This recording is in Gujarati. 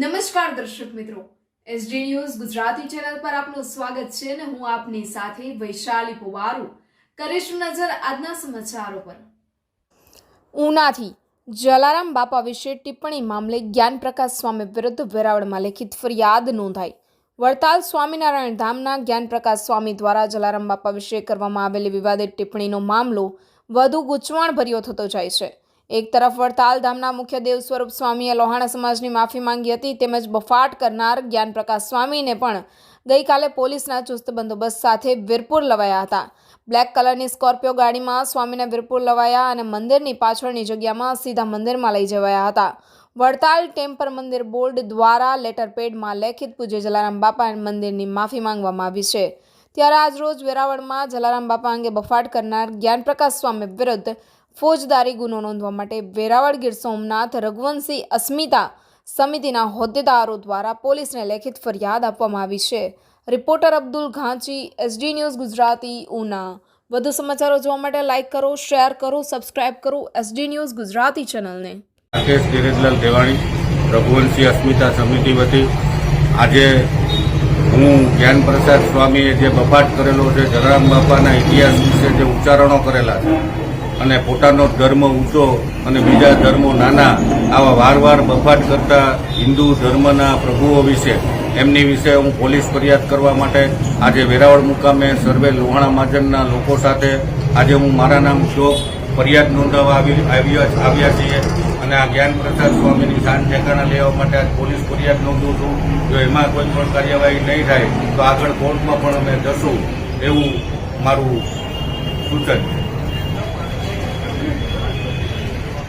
નમસ્કાર દર્શક મિત્રો. એસડી ન્યૂઝ ગુજરાતી ચેનલ પર આપનું સ્વાગત છે અને હું આપની સાથે વૈશાલી પુવારુ. કરીશું નજર આજના સમાચારો પર. ઉનાથી જલારામ બાપા વિશે ટિપ્પણી મામલે જ્ઞાનપ્રકાશ સ્વામી વિરુદ્ધ વેરાવળમાં લેખિત ફરિયાદ નોંધાઈ. વડતાલ સ્વામિનારાયણ ધામના જ્ઞાનપ્રકાશ સ્વામી દ્વારા જલારામ બાપા વિશે કરવામાં આવેલી વિવાદિત ટિપ્પણીનો મામલો વધુ ગૂંચવણભર્યો થતો જાય છે. એક તરફ વડતાલ ધામના મુખ્ય દેવ સ્વરૂપ સ્વામીએ લોહાણા સમાજની માફી માંગી હતી, તેમજ બફાટ કરનાર જ્ઞાનપ્રકાશ સ્વામીને પણ ગઈકાલે પોલીસના ચુસ્ત બંદોબસ્ત સાથે વીરપુર લવાયા હતા. બ્લેક કલરની સ્કોર્પિયો ગાડીમાં સ્વામીને વીરપુર લવાયા અને મંદિરની પાછળની જગ્યામાં સીધા મંદિરમાં લઈ જવાયા હતા. વડતાલ ટેમ્પર મંદિર બોર્ડ દ્વારા લેટર પેડમાં લેખિત પૂજ્ય જલારામ બાપા મંદિરની માફી માંગવામાં આવી છે. ત્યારે આજરોજ વેરાવળમાં જલારામ બાપા અંગે બફાટ કરનાર જ્ઞાનપ્રકાશ સ્વામી વિરુદ્ધ ફોજદારી ગુનો નોંધવા માટે વેરાવળ ગીર સોમનાથ, રઘુવંશી અસ્મિતા સમિતિના હોદ્દેદારો દ્વારા પોલીસને લેખિત ફરિયાદ આપવામાં આવી છે. Reporter Abdul Ghanchi, SD news Gujarati, Una. વધુ સમાચારો જોવા માટે લાઇક કરો, શેર કરો, સબસ્ક્રાઇબ કરો એસડી ન્યૂઝ ગુજરાતી ચેનલને. રાકેશ ધીરજલાલ દેવાણી રઘુવંશી અસ્મિતા સમિતિ વતી. આજે હું જ્ઞાનપ્રસાદ સ્વામીએ જે બફાટ કરેલો છે, જલારામ બાપાના ઇતિહાસ વિશે જે ઉચ્ચારણો કરેલા છે અને પોતાનો ધર્મ ઊંચો અને બીજા ધર્મો નાના આવા વારવાર બફાટ કરતા હિન્દુ ધર્મના પ્રભુઓ વિશે, એમની વિશે હું પોલીસ ફરિયાદ કરવા માટે આજે વેરાવળ મુકામે સર્વે લોહાણા મહાજનના લોકો સાથે આજે હું મારા નામ શોક ફરિયાદ નોંધાવવા આવી આવ્યા છીએ. અને આ જ્ઞાન પ્રસાદ સ્વામીની શાન ઠેકાણા લેવા માટે આજ પોલીસ ફરિયાદ નોંધું છું. જો એમાં કોઈ પણ કાર્યવાહી નહીં થાય, તો આગળ કોર્ટમાં પણ અમે જશું એવું મારું સૂચન છે.